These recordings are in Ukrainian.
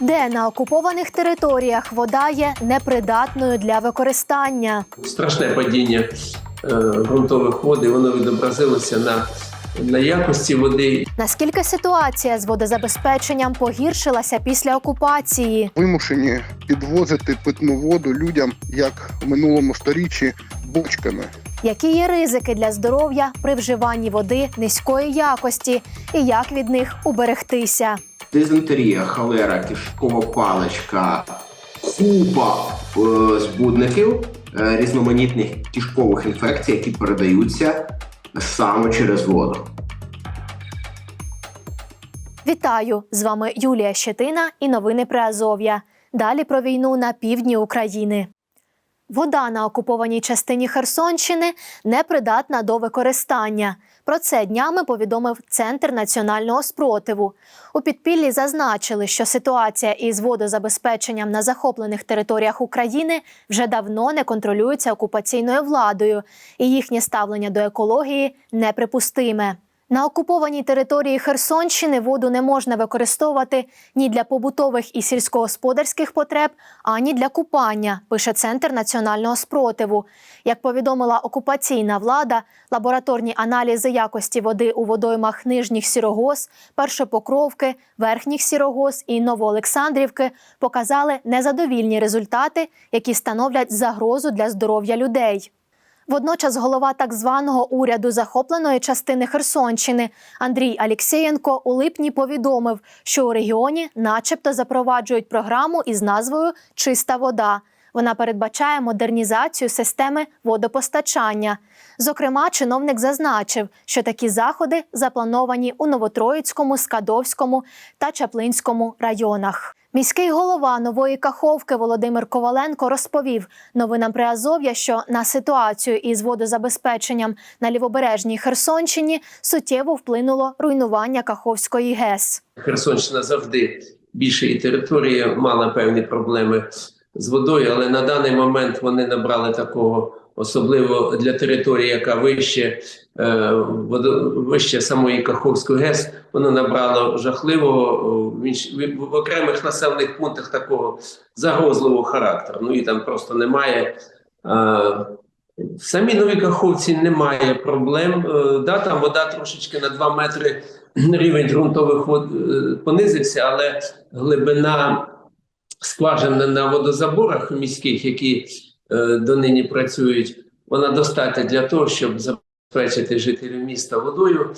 де на окупованих територіях вода є непридатною для використання. страшне падіння е, ґрунтових вод, і воно відобразилося на, на якості води. Наскільки ситуація з водозабезпеченням погіршилася після окупації? вимушені підвозити питну воду людям, як в минулому сторіччі, бочками. Які є ризики для здоров'я при вживанні води низької якості, і як від них уберегтися? дизентерія, холера, кишкова паличка, купа е, збудників е, різноманітних кишкових інфекцій, які передаються саме через воду. Вітаю! З вами Юлія Щетина і новини Приазов'я. Далі про війну на півдні України. Вода на окупованій частині Херсонщини непридатна до використання. Про це днями повідомив Центр національного спротиву. У підпіллі зазначили, що ситуація із водозабезпеченням на захоплених територіях України вже давно не контролюється окупаційною владою, і їхнє ставлення до екології неприпустиме. На окупованій території Херсонщини воду не можна використовувати ні для побутових і сільськогосподарських потреб, ані для купання, пише Центр національного спротиву. Як повідомила окупаційна влада, лабораторні аналізи якості води у водоймах Нижніх Сірогоз, Першопокровки, Верхніх Сірогоз і Новоолександрівки показали незадовільні результати, які становлять загрозу для здоров'я людей. Водночас голова так званого уряду захопленої частини Херсонщини Андрій Алєксєєнко у липні повідомив, що у регіоні, начебто, запроваджують програму із назвою Чиста вода. Вона передбачає модернізацію системи водопостачання. Зокрема, чиновник зазначив, що такі заходи заплановані у Новотроїцькому, Скадовському та Чаплинському районах. Міський голова нової Каховки Володимир Коваленко розповів новинам Приазов'я, що на ситуацію із водозабезпеченням на лівобережній Херсонщині суттєво вплинуло руйнування Каховської ГЕС. Херсонщина завжди більше і територія мала певні проблеми з водою, але на даний момент вони набрали такого, особливо для території, яка вище, е, вище самої Каховської ГЕС, воно набрало жахливого в, інш- в- окремих населених пунктах такого загрозливого характеру. Ну і там просто немає. Е, в самій Новій Каховці немає проблем. Е, Да, там вода трошечки на 2 метри рівень ґрунтових вод е, понизився, але глибина скважин на водозаборах міських, які е, донині працюють, вона достатня для того, щоб забезпечити жителів міста водою.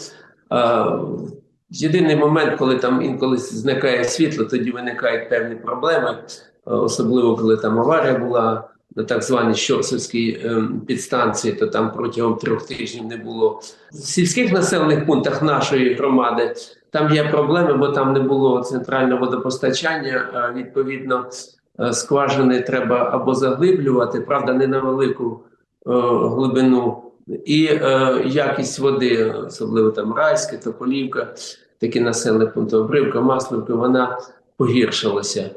Єдиний момент, коли там інколи зникає світло, тоді виникають певні проблеми, е, особливо коли там аварія була на так званій Щорсовській ем, підстанції, то там протягом трьох тижнів не було. В сільських населених пунктах нашої громади там є проблеми, бо там не було центрального водопостачання. Відповідно, е, скважини треба або заглиблювати, правда, не на велику е, глибину. І е, якість води, особливо там Райське, Тополівка, такі населені пункти, Обривка, Маслівка, вона погіршилася.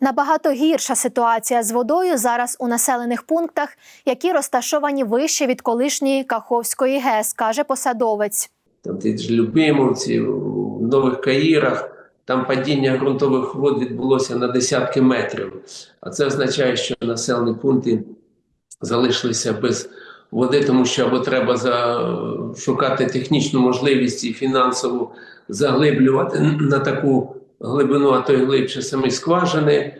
Набагато гірша ситуація з водою зараз у населених пунктах, які розташовані вище від колишньої Каховської ГЕС, каже посадовець. там ті ж Любимовці, в Нових Каїрах, там падіння ґрунтових вод відбулося на десятки метрів. А це означає, що населені пункти залишилися без води, тому що або треба шукати технічну можливість і фінансову заглиблювати на таку глибину, а то й глибше самі скважини.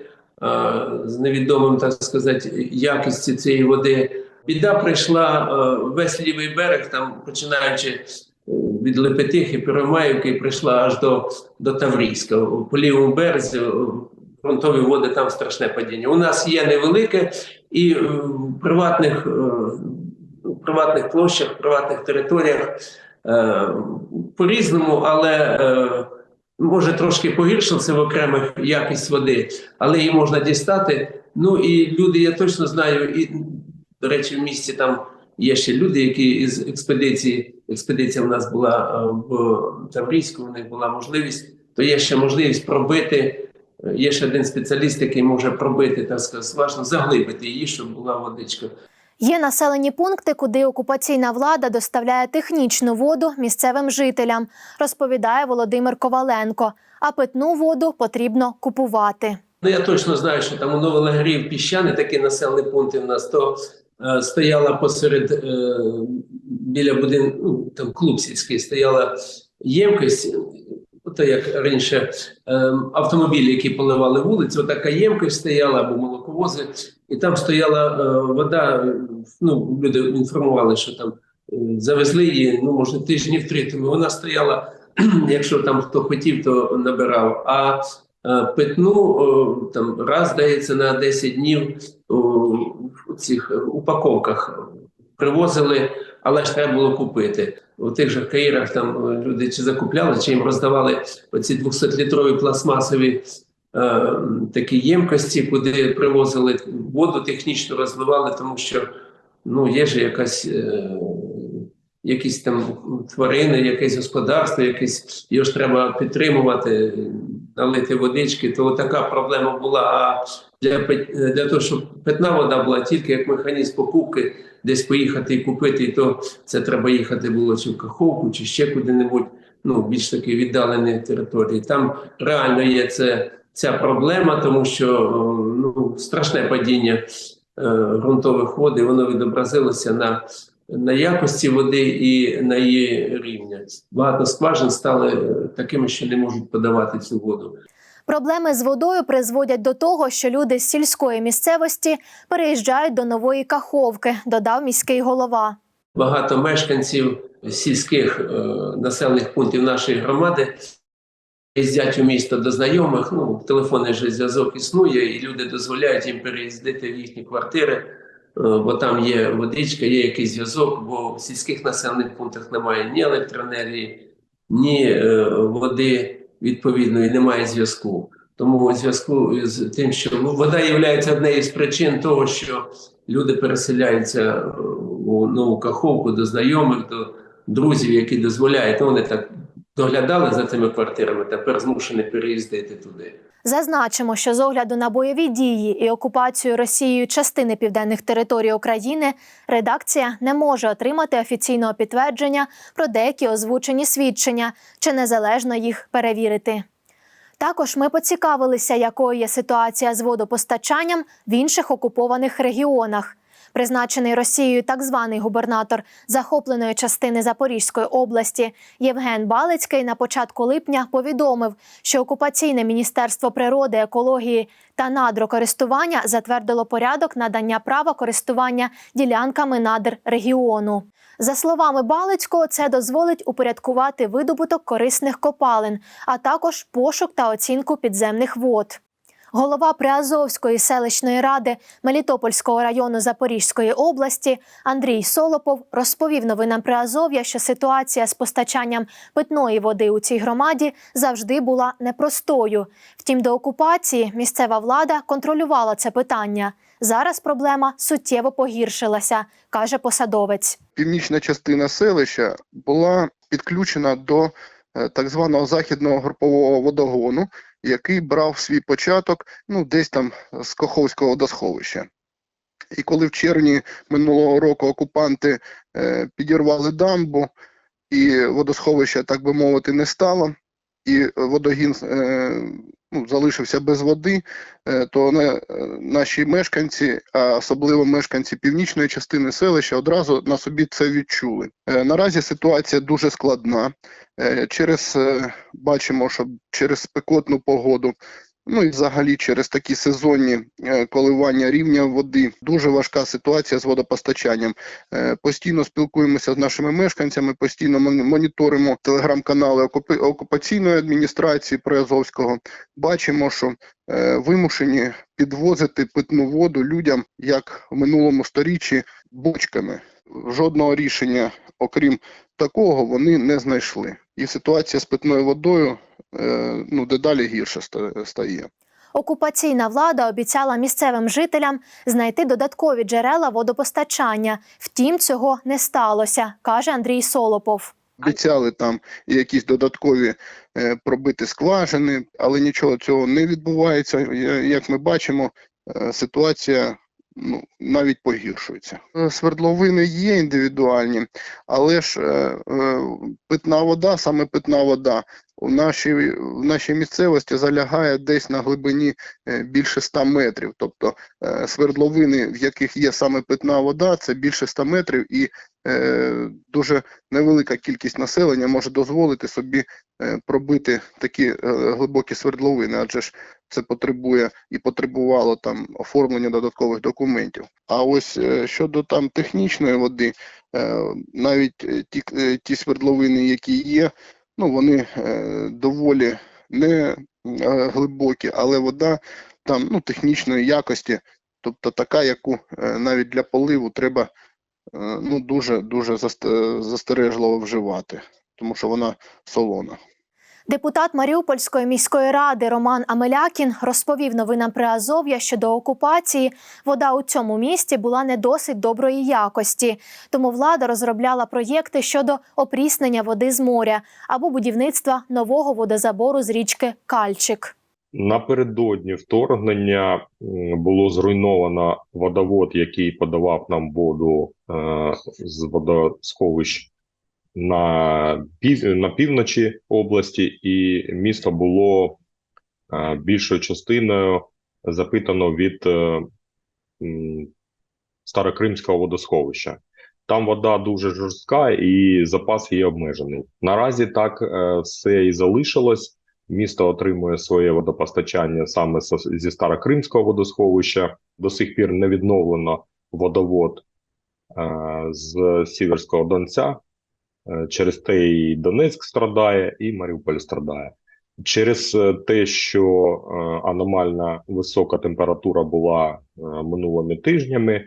З невідомим, так сказати, якістю цієї води. Біда прийшла весь лівий берег, там починаючи від Лепетихи, Первомаївки прийшла аж до, до Таврійська. По лівому березі е, ґрунтові води там страшне падіння. У нас є невелике, і е, в приватних, е, в приватних площах, в приватних територіях е, по-різному, але може трошки погіршилася в окремих якість води, але її можна дістати. Ну і люди, я точно знаю, і до речі, в місті там є ще люди, які із експедиції, експедиція в нас була е, в Таврійську, у них була можливість, то є ще можливість пробити. е, Є ще один спеціаліст, який може пробити, так сказати, скважину, заглибити її, щоб була водичка. Є населені пункти, куди окупаційна влада доставляє технічну воду місцевим жителям, розповідає Володимир Коваленко. а питну воду потрібно купувати. Ну, я точно знаю, що там у Новолагрів піщаний такий населений пункт у нас, то стояла посеред е, біля будинку, ну, там клуб сільський, стояла ємкость, ото як раніше е, автомобілі, які поливали вулицю, така ємкость стояла або молоковози, і там стояла е, вода. е, Ну, люди інформували, що там е, завезли її, ну, може, тижнів три, тому вона стояла, якщо там хто хотів, то набирав. А Е, Питну там раз здається на 10 днів цих упаковках привозили, але ж треба було купити. У тих же Каїрах там е, люди чи закупляли, чи їм роздавали оці 200-літрові пластмасові е, такі ємкості, куди привозили воду, технічно розливали, тому що ну, є ж якась. Е, Якісь там тварини, якесь господарство, якесь його ж треба підтримувати, налити водички, то така проблема була. А для, для того, щоб питна вода була тільки як механізм покупки, десь поїхати і купити, і то це треба їхати було чи в Каховку, чи ще куди-небудь, ну, більш таки віддалені території. Там реально є це, ця проблема, тому що ну, страшне падіння е, ґрунтових вод, і воно відобразилося на на якості води і на її рівня. Багато скважин стали е, такими, що не можуть подавати цю воду. Проблеми з водою призводять до того, що люди з сільської місцевості переїжджають до нової каховки, додав міський голова. Багато мешканців сільських е, населених пунктів нашої громади їздять у місто до знайомих. Ну, телефонний же зв'язок існує, і люди дозволяють їм переїздити в їхні квартири, е, бо там є водичка, є якийсь зв'язок, бо в сільських населених пунктах немає ні електроенергії, ні е, води відповідної, немає зв'язку. Тому у зв'язку з тим, що ну, вода є однією з причин того, що люди переселяються е, у нову каховку до знайомих, до друзів, які дозволяють. Ну, вони так доглядали за цими квартирами, тепер змушені переїздити туди. Зазначимо, що з огляду на бойові дії і окупацію Росією частини південних територій України редакція не може отримати офіційного підтвердження про деякі озвучені свідчення чи незалежно їх перевірити. Також ми поцікавилися, якою є ситуація з водопостачанням в інших окупованих регіонах. Призначений Росією так званий губернатор захопленої частини Запорізької області Євген Балицький на початку липня повідомив, що окупаційне міністерство природи, екології та надрокористування затвердило порядок надання права користування ділянками надр регіону. За словами Балицького, це дозволить упорядкувати видобуток корисних копалин, а також пошук та оцінку підземних вод. Голова Приазовської селищної ради Мелітопольського району Запорізької області Андрій Солопов розповів новинам Приазов'я, що ситуація з постачанням питної води у цій громаді завжди була непростою. Втім, до окупації місцева влада контролювала це питання. Зараз проблема суттєво погіршилася, каже посадовець. Північна частина селища була підключена до е, так званого західного групового водогону, який брав свій початок ну, десь там з Коховського водосховища. І коли в червні минулого року окупанти е, підірвали дамбу, і водосховища, так би мовити, не стало, і водогін е, ну, залишився без води, е, то не, е, наші мешканці, а особливо мешканці північної частини селища, одразу на собі це відчули. Наразі ситуація дуже складна. Через бачимо, що через спекотну погоду. Ну і взагалі через такі сезонні е, коливання рівня води дуже важка ситуація з водопостачанням. Е, Постійно спілкуємося з нашими мешканцями, постійно мон- моніторимо телеграм-канали окупаційної адміністрації Приазовського. Бачимо, що е, вимушені підвозити питну воду людям, як в минулому сторіччі, бочками. Жодного рішення, окрім такого, вони не знайшли. І ситуація з питною водою ну, дедалі гірше стає. Окупаційна влада обіцяла місцевим жителям знайти додаткові джерела водопостачання. Втім, цього не сталося, каже Андрій Солопов. Обіцяли там якісь додаткові е, пробити скважини, але нічого цього не відбувається. Як ми бачимо, е, ситуація ну, навіть погіршується. Е, Свердловини є індивідуальні, але ж е, е, питна вода, саме питна вода, в нашій, в нашій місцевості залягає десь на глибині е, більше 100 метрів. Тобто е, свердловини, в яких є саме питна вода, це більше 100 метрів, і е, дуже невелика кількість населення може дозволити собі е, пробити такі глибокі свердловини, адже ж це потребує і потребувало там оформлення додаткових документів. А ось щодо там технічної води, навіть ті, ті свердловини, які є, ну вони е, доволі не е, глибокі, але вода там ну, технічної якості, тобто така, яку е, навіть для поливу треба ну, дуже дуже застережливо вживати, тому що вона солона. Депутат Маріупольської міської ради Роман Амелякін розповів новинам Приазов'я, що до окупації вода у цьому місті була не досить доброї якості, тому влада розробляла проєкти щодо опріснення води з моря або будівництва нового водозабору з річки Кальчик. Напередодні вторгнення було зруйновано водовод, який подавав нам воду е, з водосховищ на, пів, на півночі області, і місто було е, більшою частиною запитано від е, Старокримського водосховища. Там вода дуже жорстка і запас її обмежений. Наразі так е, все і залишилось. Місто отримує своє водопостачання саме зі Старокримського водосховища. До сих пір не відновлено водовод з Сіверського Донця. Е, Через те і Донецьк страдає, і Маріуполь страдає. Через е, те, що е, аномальна висока температура була минулими тижнями,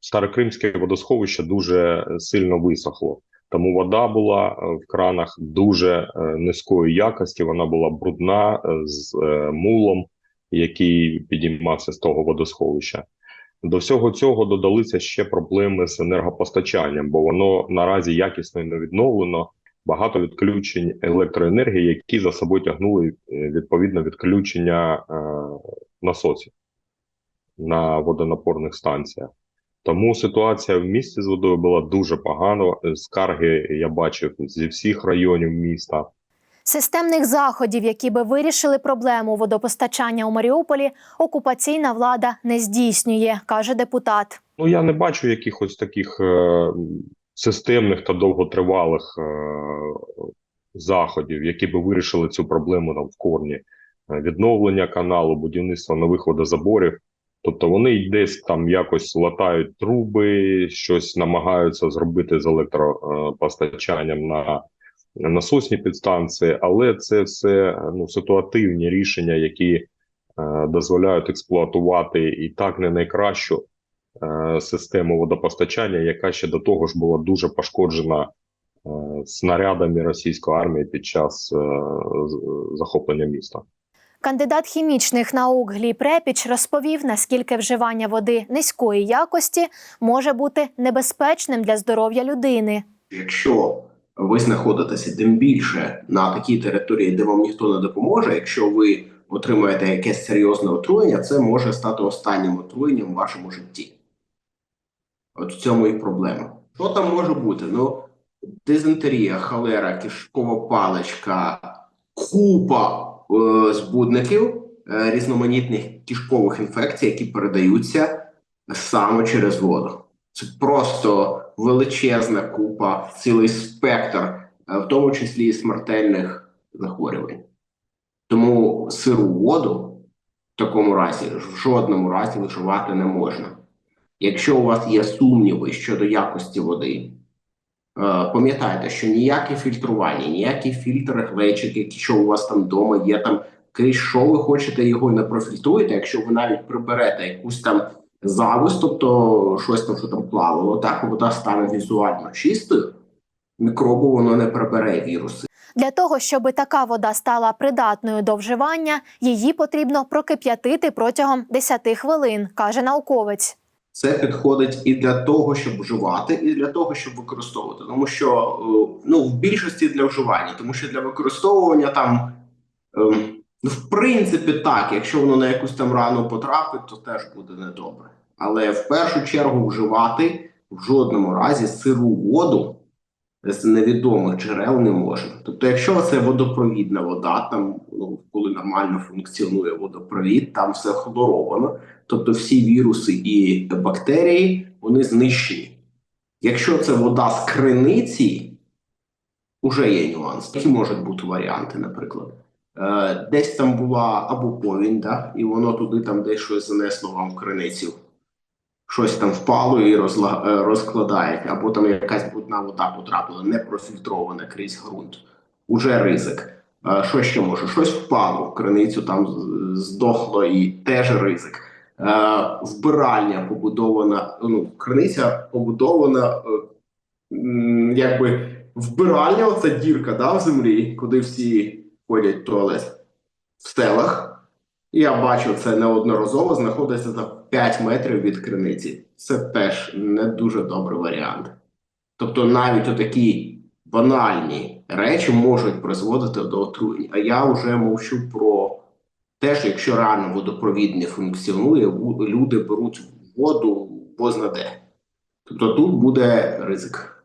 Старокримське водосховище дуже сильно висохло. Тому вода була в кранах дуже низької якості. Вона була брудна з мулом, який підіймався з того водосховища. До всього цього додалися ще проблеми з енергопостачанням, бо воно наразі якісно не відновлено. Багато відключень електроенергії, які за собою тягнули е, відповідно відключення е, насосів на водонапорних станціях. Тому ситуація в місті з водою була дуже погана. Скарги я бачив зі всіх районів міста. Системних заходів, які би вирішили проблему водопостачання у Маріуполі, окупаційна влада не здійснює, каже депутат. Ну я не бачу якихось таких е, системних та довготривалих е, заходів, які би вирішили цю проблему там в корні. Е, Відновлення каналу, будівництво нових водозаборів. Тобто вони десь там якось латають труби, щось намагаються зробити з електропостачанням на насосні підстанції, але це все ну, ситуативні рішення, які е, дозволяють експлуатувати і так не найкращу е, систему водопостачання, яка ще до того ж була дуже пошкоджена е, снарядами російської армії під час е, захоплення міста. Кандидат хімічних наук Гліб Репіч розповів, наскільки вживання води низької якості може бути небезпечним для здоров'я людини. Якщо ви знаходитеся тим більше на такій території, де вам ніхто не допоможе, якщо ви отримаєте якесь серйозне отруєння, це може стати останнім отруєнням в вашому житті. От в цьому і проблема. Що там може бути? Ну, дизентерія, холера, кишкова паличка, купа е, збудників, е, різноманітних кишкових інфекцій, які передаються саме через воду. Це просто величезна купа, цілий спектр, е, в тому числі і смертельних захворювань. Тому сиру воду в такому разі в жодному разі вживати не можна. Якщо у вас є сумніви щодо якості води, е, пам'ятайте, що ніяке фільтрування, ніякий фільтр глечик, якщо у вас там вдома є там крізь що ви хочете його не профільтруєте, якщо ви навіть приберете якусь там завис, тобто щось там, що там плавало, так вода стане візуально чистою, мікробу воно не прибере віруси. Для того, щоб така вода стала придатною до вживання, її потрібно прокип'ятити протягом 10 хвилин, каже науковець. Це підходить і для того, щоб вживати, і для того, щоб використовувати. Тому що е, ну в більшості для вживання, тому що для використовування там, ем, ну в принципі, так, якщо воно на якусь там рану потрапить, то теж буде недобре. Але в першу чергу вживати в жодному разі сиру воду з невідомих джерел не можемо. Тобто, якщо це водопровідна вода, там ну, коли нормально функціонує водопровід, там все хлоровано, тобто всі віруси і бактерії вони знищені. Якщо це вода з криниці, уже є нюанс. Які можуть бути варіанти, наприклад. Е, десь там була або повінь, да, і воно туди там десь щось занесло вам в криницю. Щось там впало і е, розкладають, або там якась брудна вода потрапила, не профільтрована крізь ґрунт. Уже ризик. Е, що ще може? Щось впало криницю, там здохло і теж ризик. Е, вбиральня побудована, ну, криниця побудована, якби вбиральня, оця дірка да, в землі, куди всі ходять в туалет в селах. Я бачу це неодноразово, знаходиться за 5 метрів від криниці. Це теж не дуже добрий варіант. Тобто навіть отакі банальні речі можуть призводити до отруєння. А я вже мовчу про те, що якщо реально водопровід не функціонує, люди беруть воду позна де. Тобто тут буде ризик.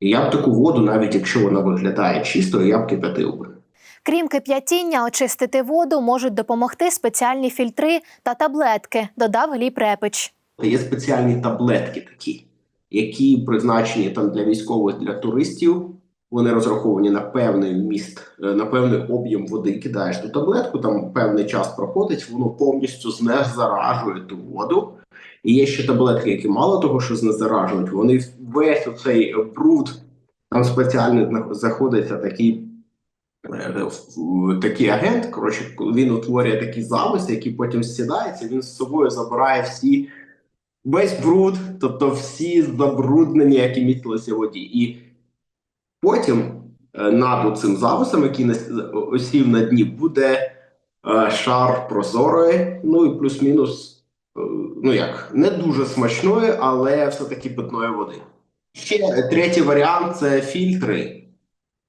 І я б таку воду, навіть якщо вона виглядає чистою, я б кипятив би. Крім кип'ятіння, очистити воду можуть допомогти спеціальні фільтри та таблетки, додав Гліб Репич. Є спеціальні таблетки такі, які призначені там для військових, для туристів. Вони розраховані на певний вміст, е, на певний об'єм води. Кидаєш ту таблетку, там певний час проходить, воно повністю знезаражує ту воду. І є ще таблетки, які мало того, що знезаражують, вони весь оцей бруд, там спеціально зна- заходиться такий, такий агент. Коротше, він утворює такі зависи, які потім сідається, він з собою забирає всі весь бруд, тобто всі забруднення, які містилися в воді. І потім е, над цим зависом, який осів на дні, буде е, шар прозорої, ну і плюс-мінус, е, ну як, не дуже смачної, але все-таки питної води. Ще е, третій варіант це фільтри.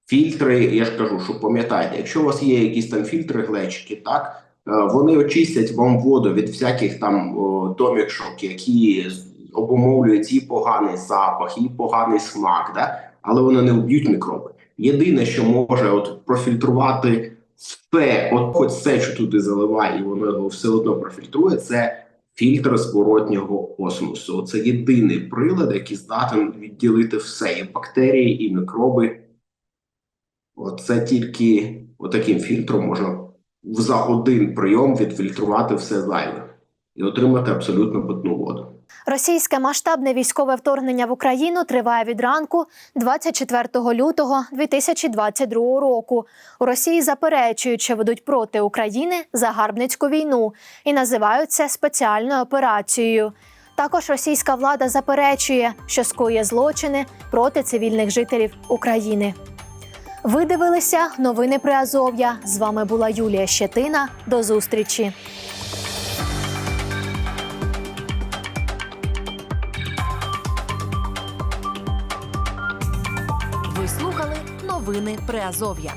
Фільтри, я ж кажу, що пам'ятайте, якщо у вас є якісь там фільтри, глечики, так е, вони очистять вам воду від всяких там о, домішок, які обумовлюють і поганий запах, і поганий смак, да? але вони не вб'ють мікроби. Єдине, що може от профільтрувати все, от хоч все, що туди заливає, і воно його все одно профільтрує, це фільтр зворотнього осмосу. Це єдиний прилад, який здатен відділити все: і бактерії, і мікроби. Оце тільки отаким фільтром можна за один прийом відфільтрувати все зайве і отримати абсолютно питну воду. Російське масштабне військове вторгнення в Україну триває від ранку 24 лютого 2022 року. У Росії заперечують, що ведуть проти України загарбницьку війну і називають це спеціальною операцією. Також російська влада заперечує, що скоює злочини проти цивільних жителів України. Ви дивилися новини при Азов'я. З вами була Юлія Щетина. До зустрічі. Ви слухали новини Приазов'я.